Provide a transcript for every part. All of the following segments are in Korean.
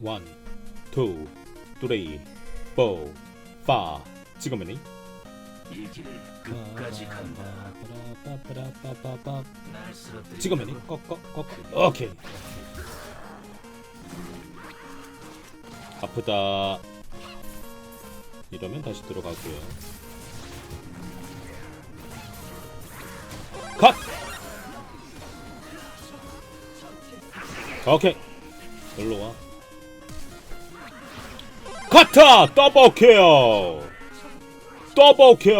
원, 투, 쓰리, 포, 파. 지금은 이 길을 끝까지 간다. 날 쓰러뜨리고 지금은 꺾꺾꺾. 오케이. 아프다. 이러면 다시 들어가고요. 컷. 오케이. 놀러 와. 카타 더블 킬. 더블 킬.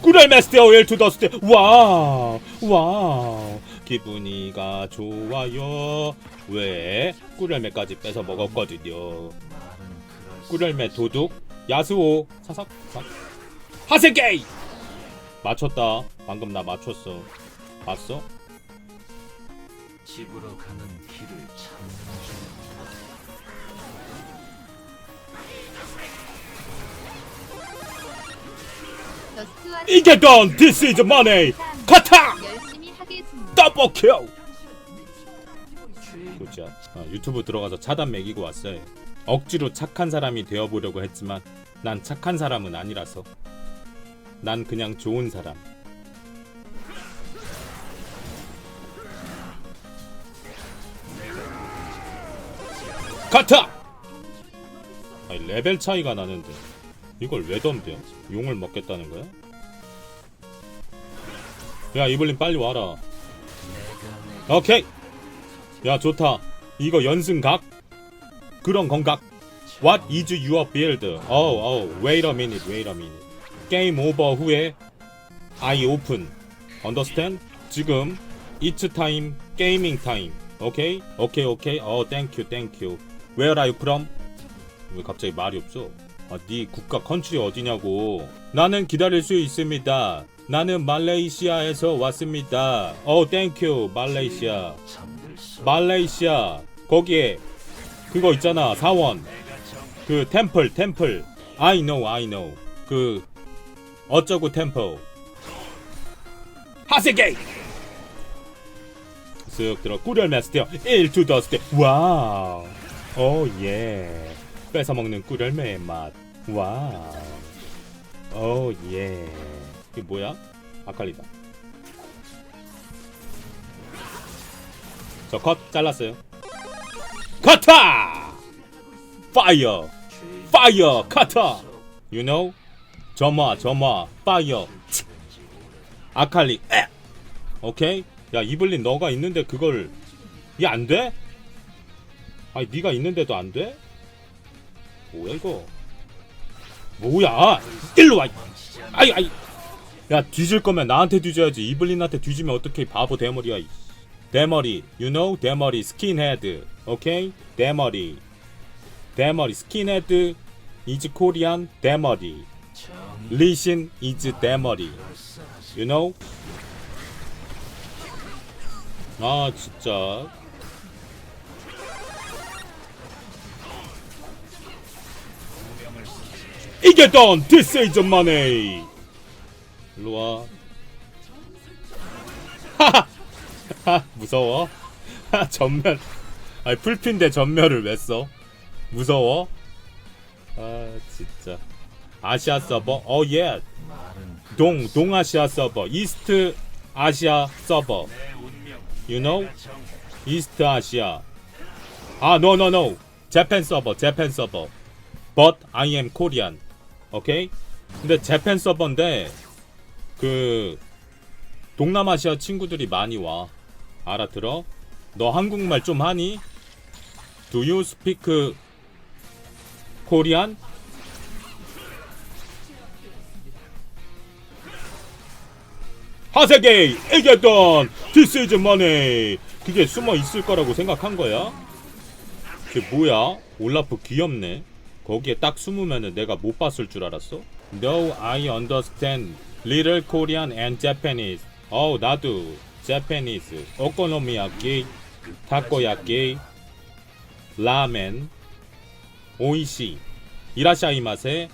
꾸랄 마스터 1투 더스트 와우 와우. 기분이가 좋아요. 왜? 꾸랄매까지 뺏어 먹었거든요. 꾸랄매 도둑 야수오 사삭 삭. 하세게이! 맞췄다. 방금 나 맞췄어. 봤어? 집으로 가는 길을 이게 돈 This is money. 카타. 더블 킬! 그죠 어, 유튜브 들어가서 차단 매기고 왔어요. 억지로 착한 사람이 되어보려고 했지만 난 착한 사람은 아니라서. 난 그냥 좋은 사람. 카타 아니 레벨 차이가 나는데 이걸 왜 덤벼 용을 먹겠다는 거야? 야 이블린 빨리 와라 오케이 야 좋다 이거 연승각 그런 건각 What is your build? Oh, oh, wait a minute, wait a minute. 게임 오버 후에 I open. Understand? 지금 It's time, gaming time. 오케이? 오케이, 오케이. 어, thank you, thank you. Where are you from? 왜 갑자기 말이 없어? 아, 네 국가 컨트리 어디냐고. 나는 기다릴 수 있습니다. 나는 말레이시아에서 왔습니다. 어, you, 말레이시아. 말레이시아 거기에 그거 있잖아 사원 그 템플 템플 I know I know 그 어쩌고 템플 하세게 쓱 들어 꾸렬 마스터 1투 더스트 와우 오 예 뺏어먹는 꾸렬매의 맛 와우 오 예 이게 뭐야 아칼리다 저 컷 잘랐어요. 카타! 파이어! 파이어! 카타! You know? 점화, 점화, 파이어. 아칼리, 에! 오케이? 야, 이블린 너가 있는데 그걸 이게 안 돼? 아니, 네가 있는데도 안 돼? 뭐야 이거? 뭐야? 일로 와! 아이, 아이! 야, 뒤질 거면 나한테 뒤져야지. 이블린한테 뒤지면 어떻게 바보 대머리야. 이. 대머리, you know? 대머리, 스킨헤드, 오케이? 대머리, 대머리, 스킨헤드, is 코리안, 대머리, 리신, is 대머리, you know? 아, 진짜. 이게 돈! This! 일로와. 하하! 하, 무서워? 하, 전멸. 아니, 풀핀데 전멸을 왜 써? 무서워? 아, 진짜. 아시아 서버? 어, 예. 말은 동, 동아시아 서버. 이스트 아시아 서버. You know? 정 이스트 아시아. 아, no, no. 재팬 서버, 재팬 서버. But I am Korean. 오케이? 근데 재팬 서버인데, 그, 동남아시아 친구들이 많이 와. 알아들어? 너 한국말 좀 하니? Do you speak Korean? 하세계 이겼던 This is money 그게 숨어 있을 거라고 생각한 거야? 그게 뭐야? 올라프 귀엽네 거기에 딱 숨으면은 내가 못 봤을 줄 알았어? No, I understand. Little Korean and Japanese. 어 나도 Japanese. 오코노미야끼 타코야끼 라멘 오이시. 이라샤이마세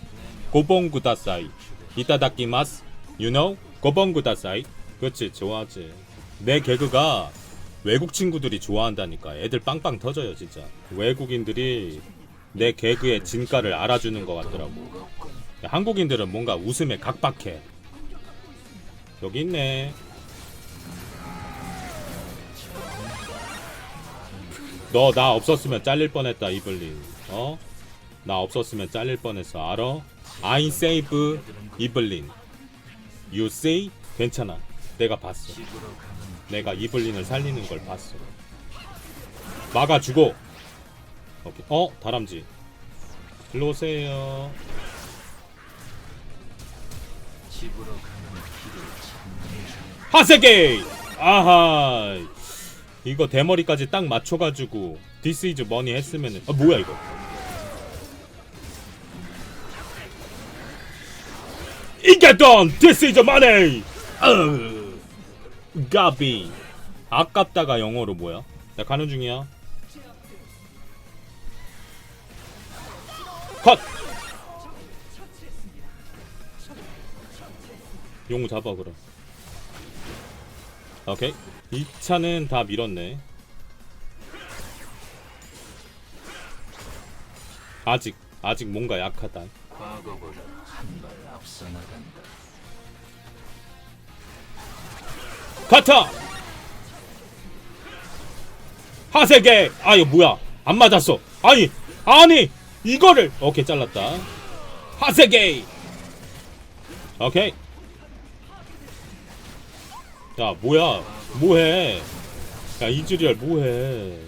고봉구다사이. 이타다키마스 You know? 고봉구다사이. 그렇지 좋아하지. 내 개그가 외국 친구들이 좋아한다니까. 애들 빵빵 터져요 진짜. 외국인들이 내 개그의 진가를 알아주는 것 같더라고. 한국인들은 뭔가 웃음에 각박해. 여기 있네. 너 나 없었으면 잘릴 뻔했다 이블린. 어? 나 없었으면 잘릴 뻔했어. 알아? I save 이블린. You see? 괜찮아. 내가 봤어. 내가 이블린을 살리는 걸 봤어. 막아주고 오케이. 어? 다람쥐. 일로 오세요. 집으로 가는 길을 찾는 중 하세게! 아하! 이거 대머리까지 딱 맞춰가지고 디스 이즈 머니 했으면은 아 뭐야 이거? 이게돈! 디스 이즈 머니 가비. 아깝다가 영어로 뭐야? 나 가는 중이야 컷! 용 잡아 그럼. 오케이. 2차는 다 밀었네. 아직 아직 뭔가 약하다. 과거보다 한 발 앞서 나간다. 가타! 하세계! 아 이거 뭐야? 안 맞았어. 아니 아니 이거를. 오케이 잘랐다. 하세계 오케이. 야 뭐야? 뭐해? 야 이즈리얼 뭐해?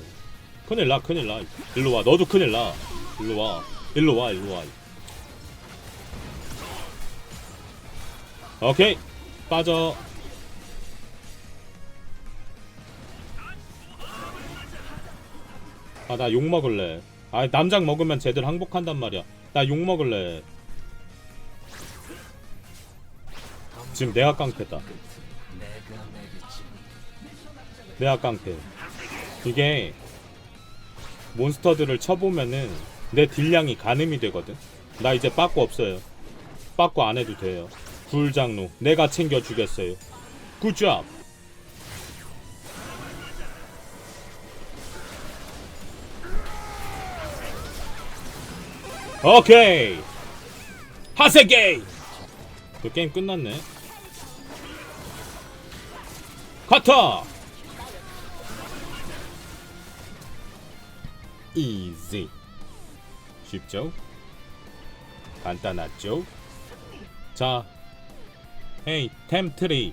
큰일 나 큰일 나. 일로 와. 너도 큰일 나. 일로 와. 일로 와 일로 와. 오케이. 빠져. 아 나 욕 먹을래 아 남장 먹으면 쟤들 항복한단 말이야. 나 욕 먹을래. 지금 내가 깡패다. 내가 깡패. 이게 몬스터들을 쳐보면은 내 딜량이 가늠이 되거든? 나 이제 빠꾸 없어요. 빠꾸 안 해도 돼요. 굴장로. 내가 챙겨 주겠어요. 굿잡 오케이. 하세게 그 게임 끝났네. 커터. 이지. 쉽죠? 간단하죠? 자 헤이 템 트리.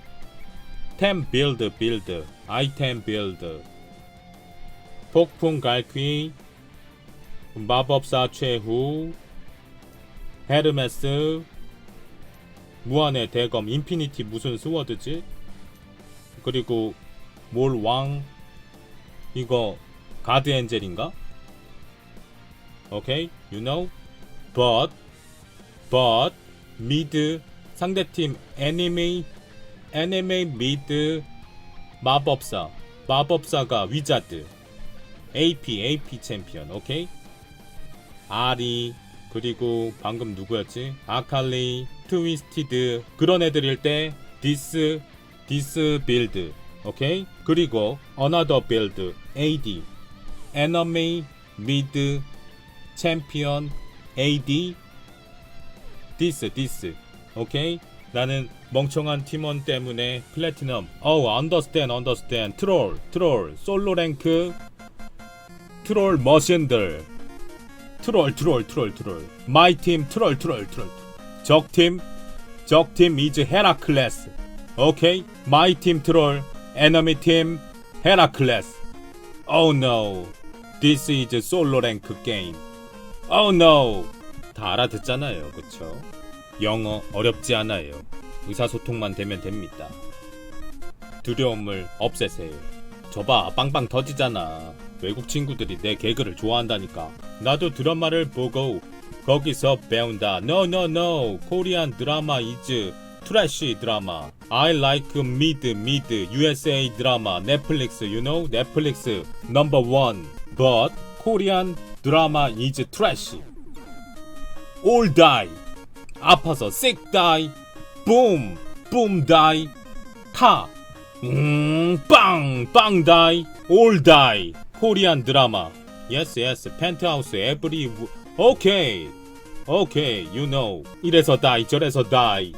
템 빌드 빌드. 아이템 빌드. 폭풍 갈퀴 마법사 최후 헤르메스 무한의 대검 인피니티 무슨 스워드지? 그리고 몰왕 이거 가드 엔젤인가? 오케이, you know. But, but 미드 상대팀 애니메이 애니메이 미드 마법사 마법사가 위자드 AP AP 챔피언 오케이 아리 그리고 방금 누구였지? 아칼리 트위스티드 그런 애들일 때 디스 디스 빌드 오케이? 그리고 어나더 빌드 AD 미드 챔피언 AD 디스 디스 오케이 나는 멍청한 팀원 때문에 플래티넘 어우 언더스탠 언더스탠 트롤 트롤 솔로 랭크 트롤 머신들 트롤 트롤 트롤 트롤. 마이 팀 트롤 트롤 트롤. 적팀 적팀 이즈 헤라클레스. 오케이? 마이 팀 트롤 에너미 팀 헤라클레스. Oh no. This is 솔로 랭크 게임 Oh no. 다 알아듣잖아요. 그쵸? 영어 어렵지 않아요. 의사소통만 되면 됩니다. 두려움을 없애세요. 저봐 빵빵 터지잖아 외국 친구들이 내 개그를 좋아한다니까. 나도 드라마를 보고 거기서 배운다. No no no. 코리안 드라마 이즈 트래쉬 드라마 I like mid mid USA 드라마 넷플릭스 you know 넷플릭스 number one. But 코리안 드라마 is trash all die. 아파서 sick die. Boom boom die. 타. 음, 빵! 빵! 올 다이! 코리안 드라마. 예스 예스 펜트하우스 에브리 오케이 오케이 know 이래서 다이 저래서 다이